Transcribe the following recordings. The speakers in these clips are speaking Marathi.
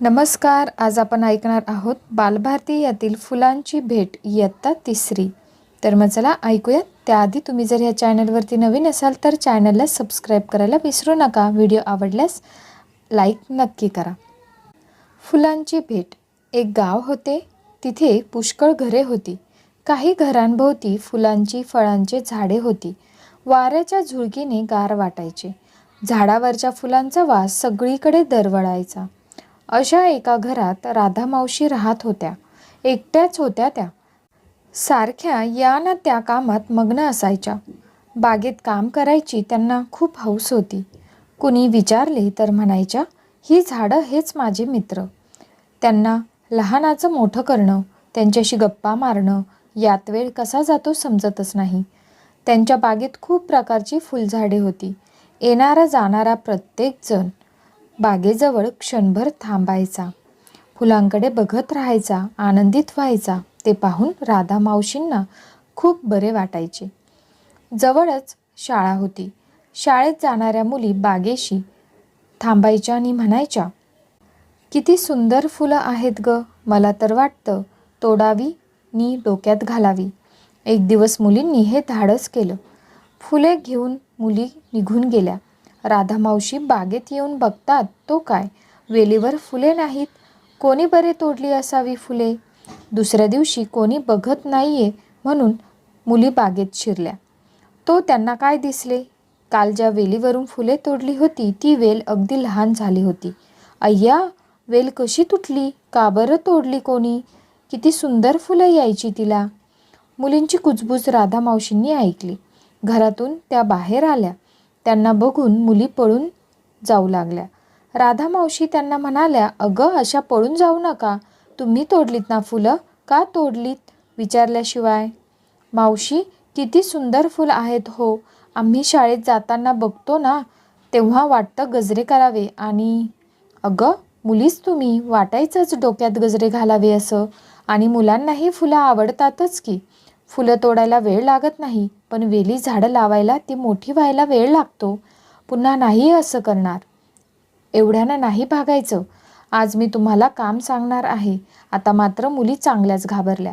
नमस्कार आज आपण ऐकणार आहोत बालभारती यातील फुलांची भेट इयत्ता तिसरी. तर मग चला ऐकूयात. त्याआधी तुम्ही जर ह्या चॅनलवरती नवीन असाल तर चॅनलला सबस्क्राईब करायला विसरू नका. व्हिडिओ आवडल्यास लाईक नक्की करा. फुलांची भेट. एक गाव होते. तिथे पुष्कळ घरे होती. काही घरांभोवती फुलांची फळांची झाडे होती. वाऱ्याच्या झुळकीने गार वाटायचे. झाडावरच्या फुलांचा वास सगळीकडे दरवळायचा. अशा एका घरात राधा मावशी राहत होत्या. एकट्याच होत्या त्या. सारख्या या ना त्या कामात मग्न असायच्या. बागेत काम करायची त्यांना खूप हौस होती. कुणी विचारले तर म्हणायच्या ही झाडं हेच माझे मित्र. त्यांना लहानाचं मोठं करणं त्यांच्याशी गप्पा मारणं यात वेळ कसा जातो समजतच नाही. त्यांच्या बागेत खूप प्रकारची फुलझाडे होती. येणारा जाणारा प्रत्येकजण बागेजवळ क्षणभर थांबायचा. फुलांकडे बघत राहायचा आनंदित व्हायचा ते पाहून राधा मावशींना खूप बरे वाटायचे. जवळच शाळा होती. शाळेत जाणाऱ्या मुली बागेशी थांबायच्या आणि म्हणायच्या किती सुंदर फुलं आहेत ग. मला तर वाटतं तोडावी नी डोक्यात घालावी. एक दिवस मुलींनी हे धाडस केलं. फुले घेऊन मुली निघून गेल्या. राधा मावशी बागेत येऊन बघतात तो काय? वेलीवर फुले नाहीत. कोणी बरे तोडली असावी फुले? दुसऱ्या दिवशी कोणी बघत नाहीये म्हणून मुली बागेत शिरल्या. तो त्यांना काय दिसले? काल ज्या वेलीवरून फुले तोडली होती ती वेल अगदी लहान झाली होती. अय्या वेल कशी तुटली? का बरं तोडली कोणी? किती सुंदर फुलं यायची तिला. मुलींची कुजबूज राधा मावशींनी ऐकली. घरातून त्या बाहेर आल्या. त्यांना बघून मुली पळून जाऊ लागल्या. राधा मावशी त्यांना म्हणाल्या अगं अशा पळून जाऊ नका. तुम्ही तोडलीत ना फुलं? का तोडलीत? विचारल्याशिवाय मावशी किती सुंदर फुलं आहेत हो. आम्ही शाळेत जाताना बघतो ना तेव्हा वाटतं गजरे करावे. आणि अगं मुलीच तुम्ही. वाटायचंच डोक्यात गजरे घालावे असं. आणि मुलांनाही फुलं आवडतातच की. फुलं तोडायला वेळ लागत नाही. पण वेली झाडं लावायला ती मोठी व्हायला वेळ लागतो. पुन्हा नाही असं करणार. एवढ्यानं नाही भागायचं. आज मी तुम्हाला काम सांगणार आहे. आता मात्र मुली चांगल्याच घाबरल्या.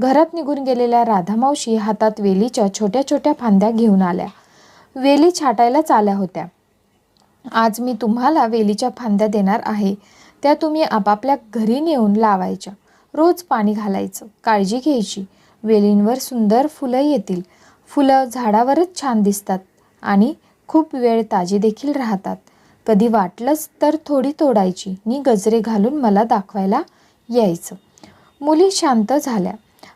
घरात निघून गेलेल्या राधामावशी हातात वेलीच्या छोट्या छोट्या फांद्या घेऊन आल्या. वेली छाटायलाच आल्या होत्या. आज मी तुम्हाला वेलीच्या फांद्या देणार आहे. त्या तुम्ही आपापल्या घरी नेऊन लावायच्या. रोज पाणी घालायचं. काळजी घ्यायची. वेलींवर सुंदर फुलं येतील. फुलं झाडावरच छान दिसतात आणि खूप वेळ ताजी देखील राहतात. कधी वाटलंच तर थोडी तोडायची. नि गजरे घालून मला दाखवायला यायचं. मुली शांत झाल्या.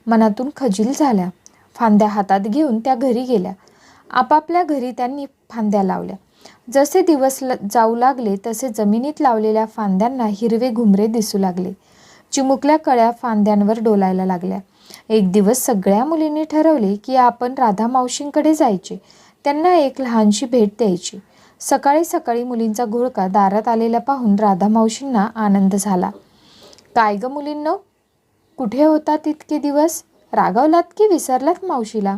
मनातून खजील झाल्या. फांद्या हातात घेऊन त्या घरी गेल्या. आपापल्या घरी त्यांनी फांद्या लावल्या. जसे दिवस ल जाऊ लागले तसे जमिनीत लावलेल्या फांद्यांना हिरवे घुमरे दिसू लागले. चिमुकल्या कळ्या फांद्यांवर डोलायला लागल्या. एक दिवस सगळ्या मुलींनी ठरवले की आपण राधा मावशींकडे जायचे. त्यांना एक लहानशी भेट द्यायची. सकाळी सकाळी मुलींचा घोळका दारात आलेला पाहून राधा मावशींना आनंद झाला. काय ग मुलींनो? कुठे होतात इतके दिवस? रागावलात की विसरलात मावशीला?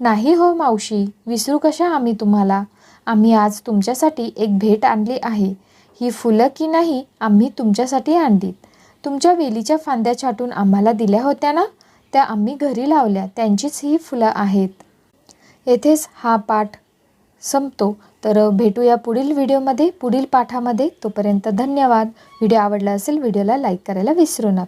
नाही हो मावशी विसरू कशा आम्ही तुम्हाला? आम्ही आज तुमच्यासाठी एक भेट आणली आहे. ही फुलं की नाही आम्ही तुमच्यासाठी आणलीत. तुमच्या वेलीच्या फांद्या छाटून आम्हाला दिल्या होत्या ना? त्या आम्ही घरी लावल्या. त्यांचीच ही फुलं आहेत. येथेच हा पाठ संपतो. तर भेटूया पुढील व्हिडिओमध्ये पुढील पाठामध्ये. तोपर्यंत धन्यवाद. व्हिडिओ आवडला असेल व्हिडिओला लाईक करायला विसरू नका.